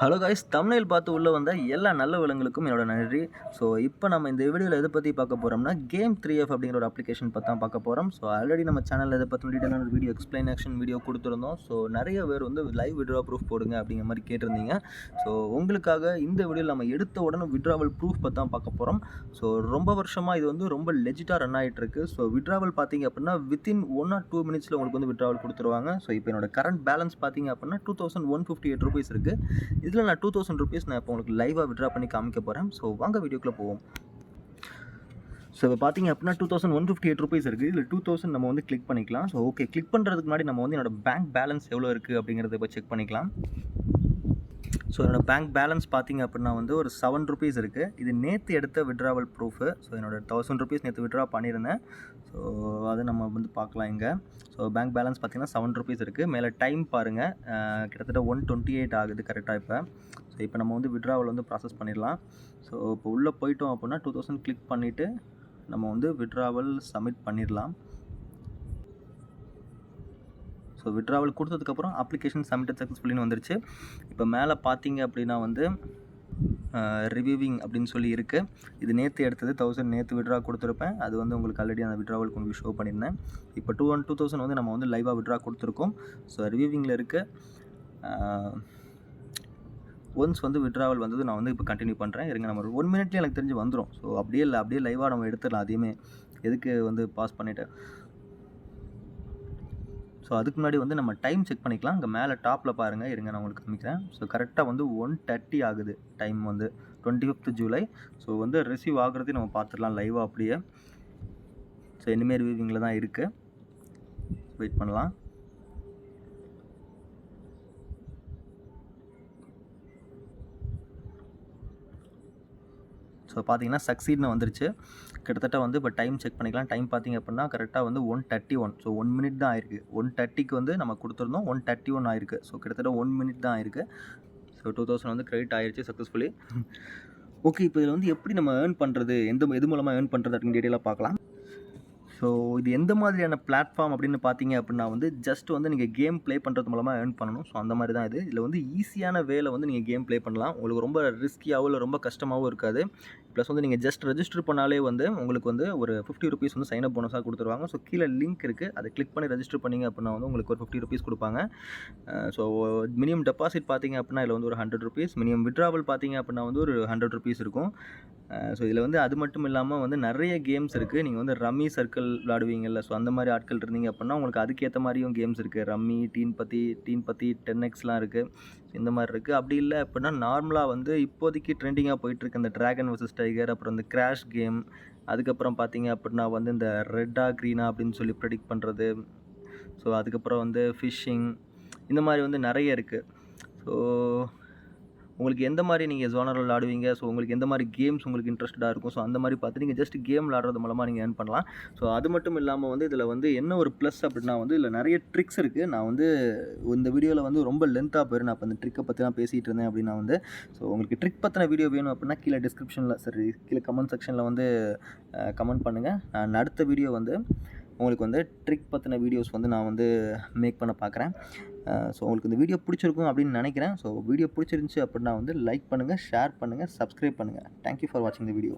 Hello guys தமிழில் பார்த்து உள்ளே வந்த எல்லா நல்ல விலங்குகளுக்கும் என்னோட நன்றி. ஸோ இப்போ நம்ம இந்த வீடியோவில் எதை பற்றி பார்க்க போகிறோம்னா கேம் த்ரீ எஃப் அப்படிங்கிற ஒரு அப்ளிகேஷன் பற்றி தான் பார்க்க போகிறோம் ஸோ ஆல்ரெடி நம்ம சேனலில் எதை பற்றி டீட்டெயிலான ஒரு வீடியோ எக்ஸ்பிளனேஷன் வீடியோ கொடுத்துருந்தோம். ஸோ நிறைய பேர் வந்து லைவ் விட்ரா ப்ரூஃப் போடுங்க அப்படிங்கிற மாதிரி கேட்டிருந்தீங்க. ஸோ உங்களுக்காக இந்த வீடியோவில் நம்ம எடுத்த உடனே விட்ராவல் ப்ரூஃப் பற்றி தான் பார்க்க போகிறோம் ஸோ ரொம்ப வருஷமாக இது வந்து ரொம்ப லெஜிட்டாக ரன் ஆகிட்டு இருக்கு. ஸோ விட்ராவல் பார்த்தீங்க அப்படின்னா வித்தின் ஒன் ஆர் டூ மினிட்ஸில் உங்களுக்கு வந்து விட்ராவல் கொடுத்துருவாங்க. ஸோ இப்போ என்னோட கரண்ட் பேலன்ஸ் பார்த்தீங்க அப்படின்னா two thousand one fifty eight rupees இருக்குது இதில் நான் டூ தௌசண்ட் ருபீஸ் நான் இப்போ உங்களுக்கு லைவாக விட்ரா பண்ணி காமிக்க போகிறேன் ஸோ வாங்க வீடியோக்குள்ளே போவோம். ஸோ இப்போ பார்த்தீங்க அப்படின்னா two thousand one fifty eight rupees இருக்குது இதில் டூ தௌசண்ட் நம்ம வந்து கிளிக் பண்ணிக்கலாம். ஸோ ஓகே கிளிக் பண்ணுறதுக்கு முன்னாடி நம்ம வந்து என்னோட பேங்க் பேலன்ஸ் எவ்வளோ இருக்குது அப்படிங்கிறத இப்போ செக் பண்ணிக்கலாம். ஸோ என்னோடய பேங்க் பேலன்ஸ் பார்த்தீங்க அப்படின்னா வந்து ஒரு செவன் ருபீஸ் இருக்குது இது நேற்று எடுத்த விட்ராவல் ப்ரூஃபு ஸோ என்னோட தௌசண்ட் ருபீஸ் நேற்று விட்ரா பண்ணியிருந்தேன் ஸோ அதை நம்ம வந்து பார்க்கலாம் இங்கே. ஸோ பேங்க் பேலன்ஸ் பார்த்தீங்கன்னா செவன் ருபீஸ் இருக்குது மேலே டைம் பாருங்கள் கிட்டத்தட்ட ஒன் டுவெண்ட்டி எயிட் ஆகுது கரெக்டாக இப்போ. ஸோ இப்போ நம்ம வந்து விட்ராவல் வந்து ப்ராசஸ் பண்ணிடலாம். ஸோ இப்போ உள்ளே போயிட்டோம் அப்படின்னா டூ தௌசண்ட் கிளிக் பண்ணிவிட்டு நம்ம வந்து விட்ராவல் சப்மிட் பண்ணிடலாம். ஸோ விட்ராவல் கொடுத்ததுக்கப்புறம் அப்ளிகேஷன் சப்மிட்டட் சக்ஸஸ்ஃபுல்லின்னு வந்துருச்சு. இப்போ மேலே பார்த்தீங்க அப்படின்னா வந்து ரிவ்யூவிங் அப்படின்னு சொல்லி இருக்குது இது நேற்று எடுத்தது தௌசண்ட் நேற்று விட்ரா கொடுத்துருப்பேன். அது வந்து உங்களுக்கு ஆல்ரெடி அந்த விட்ராவல் உங்களுக்கு ஷோ பண்ணியிருந்தேன். இப்போ டூ ஒன் டூ தௌசண்ட் வந்து நம்ம வந்து லைவாக விட்ரா கொடுத்துருக்கோம். ஸோ ரிவ்யூவிங்கில் இருக்குது ஒன்ஸ் வந்து விட்ராவல் வந்தது நான் வந்து இப்போ கண்டினியூ பண்ணுறேன் இருங்க நம்ம ஒன் மினிட்லேயே எனக்கு தெரிஞ்சு வந்துடும் ஸோ அப்படியே இல்லை அப்படியே லைவாக நம்ம எடுத்துடலாம் அதையுமே. எதுக்கு வந்து பாஸ் பண்ணிவிட்டு ஸோ அதுக்கு முன்னாடி வந்து நம்ம டைம் செக் பண்ணிக்கலாம். அங்கே மேலே டாப்பில் பாருங்கள் இருங்க நான் உங்களுக்கு காமிக்கிறேன். ஸோ கரெக்டாக வந்து ஒன் தேர்ட்டி ஆகுது டைம் வந்து. டுவெண்ட்டி ஃபிஃப்த் ஜூலை ஸோ வந்து ரிசீவ் ஆகுறதையும் நம்ம பார்த்துடலாம் லைவாக அப்படியே. ஸோ இனிமேல் வியூவிங்கில் தான் இருக்குது வெயிட் பண்ணலாம். ஸோ பார்த்தீங்கன்னா சக்சீட்னு வந்துருச்சு. கிட்டத்தட்ட வந்து இப்போ டைம் செக் பண்ணிக்கலாம். டைம் பார்த்தீங்க அப்படின்னா கரெக்டாக வந்து one thirty one so one minute தான் ஆயிருக்கு. ஒன் தேர்ட்டிக்கு வந்து நம்ம கொடுத்துருந்தோம் ஒன் தேர்ட்டி ஒன் ஆயிருக்கு. ஸோ கிட்டத்தட்ட ஒன் மினிட் தான் ஆயிருக்கு. ஸோ டூ தௌசண்ட் வந்து கிரெடிட் ஆயிடுச்சு சக்ஸஸ்ஃபுல்லி ஓகே இப்போ இதில் வந்து எப்படி நம்ம ஏர்ன் பண்ணுறது எந்த எது மூலமாக ஏர்ன் பண்ணுறது அப்படின்னு டீட்டெயிலாக பார்க்கலாம். ஸோ இது எந்த மாதிரியான பிளாட்ஃபார்ம் அப்படின்னு பார்த்தீங்க அப்படின்னா வந்து ஜஸ்ட் வந்து நீங்கள் கேம் ப்ளே பண்ணுறது மூலமாக ஏர்ன் பண்ணணும். ஸோ அந்த மாதிரி தான் இது. இதில் வந்து ஈஸியான வேலை வந்து நீங்கள் கேம் ப்ளே பண்ணலாம். உங்களுக்கு ரொம்ப ரிஸ்கியாகவும் இல்லை ரொம்ப கஷ்டமாகவும் இருக்காது. ப்ளஸ் வந்து நீங்கள் ஜஸ்ட் ரெஜிஸ்டர் பண்ணாலே வந்து உங்களுக்கு வந்து ஒரு ஃபிஃப்டி ருபீஸ் வந்து சைன் அப் போனஸாக கொடுத்துருவாங்க. ஸோ கீழே லிங்க் இருக்குது அதை கிளிக் பண்ணி ரெஜிஸ்டர் பண்ணிங்க அப்படின்னா வந்து உங்களுக்கு ஒரு ஃபிஃப்டி ருபீஸ் கொடுப்பாங்க. ஸோ மினிமம் டெபாசிட் பார்த்தீங்க அப்படின்னா இதில் வந்து ஒரு ஹண்ட்ரட் ருபீஸ் மினிமம் விட்ராவல் பார்த்தீங்க அப்படின்னா வந்து ஒரு ஹண்ட்ரட் ருபீஸ் இருக்கும். ஸோ இதில் வந்து அது மட்டும் இல்லாமல் வந்து நிறைய கேம்ஸ் இருக்குது நீங்கள் வந்து ரம்மி சர்க்கிள் விளாடுவீங்கல்ல ஸோ அந்த மாதிரி ஆட்கள் இருந்தீங்க அப்படின்னா உங்களுக்கு அதுக்கேற்ற மாதிரியும் கேம்ஸ் இருக்குது ரம்மி டீன் பற்றி டீன் பற்றி டென் எக்ஸ்லாம் இருக்குது இந்த மாதிரி இருக்குது அப்படி இல்லை அப்படின்னா நார்மலாக வந்து இப்போதைக்கு ட்ரெண்டிங்காக போயிட்டுருக்கு இந்த ட்ராகன் வர்சஸ் டைகர் அப்புறம் இந்த கிராஷ் கேம் அதுக்கப்புறம் பார்த்தீங்க அப்படின்னா வந்து இந்த ரெட்டா க்ரீனா அப்படின்னு சொல்லி ப்ரெடிக்ட் பண்ணுறது ஸோ அதுக்கப்புறம் வந்து ஃபிஷ்ஷிங் இந்த மாதிரி வந்து நிறைய இருக்குது ஸோ உங்களுக்கு எந்த மாதிரி நீங்கள் ஜோனர் விளாடுவீங்க? ஸோ உங்களுக்கு எந்த மாதிரி கேம்ஸ் உங்களுக்கு இன்ட்ரெஸ்டடாக இருக்கும்? ஸோ அந்த மாதிரி பார்த்து நீங்கள் ஜஸ்ட் கேம் விளாடுறது மூலமாக நீங்கள் ஏர்ன் பண்ணலாம். ஸோ அது மட்டும் இல்லாமல் வந்து இதில் வந்து என்ன ஒரு ப்ளஸ் அப்படின்னா வந்து இதில் நிறைய ட்ரிக்ஸ் இருக்குது நான் வந்து இந்த வீடியோவில் வந்து ரொம்ப லென்த்தாக போயிடும் நான் இப்போ அந்த ட்ரிக்கை பற்றி தான் பேசிகிட்டு இருந்தேன் அப்படின்னா வந்து ஸோ உங்களுக்கு ட்ரிக் பற்றின வீடியோ வேணும் அப்படின்னா கீழே டிஸ்கிரிப்ஷனில் சரி கீழே கமெண்ட் செக்ஷனில் வந்து கமெண்ட் பண்ணுங்கள் நான் அடுத்த வீடியோ வந்து உங்களுக்கு வந்து ட்ரிக் பற்றின வீடியோஸ் வந்து நான் வந்து மேக் பண்ண பார்க்குறேன் ஸோ உங்களுக்கு இந்த வீடியோ பிடிச்சிருக்கும் அப்படின்னு நினைக்கிறேன். ஸோ வீடியோ பிடிச்சிருந்துச்சி அப்படின்னா வந்து லைக் பண்ணுங்கள் ஷேர் பண்ணுங்கள் சப்ஸ்கிரைப் பண்ணுங்கள் தேங்க்யூ ஃபார் வாட்சிங் த வீடியோ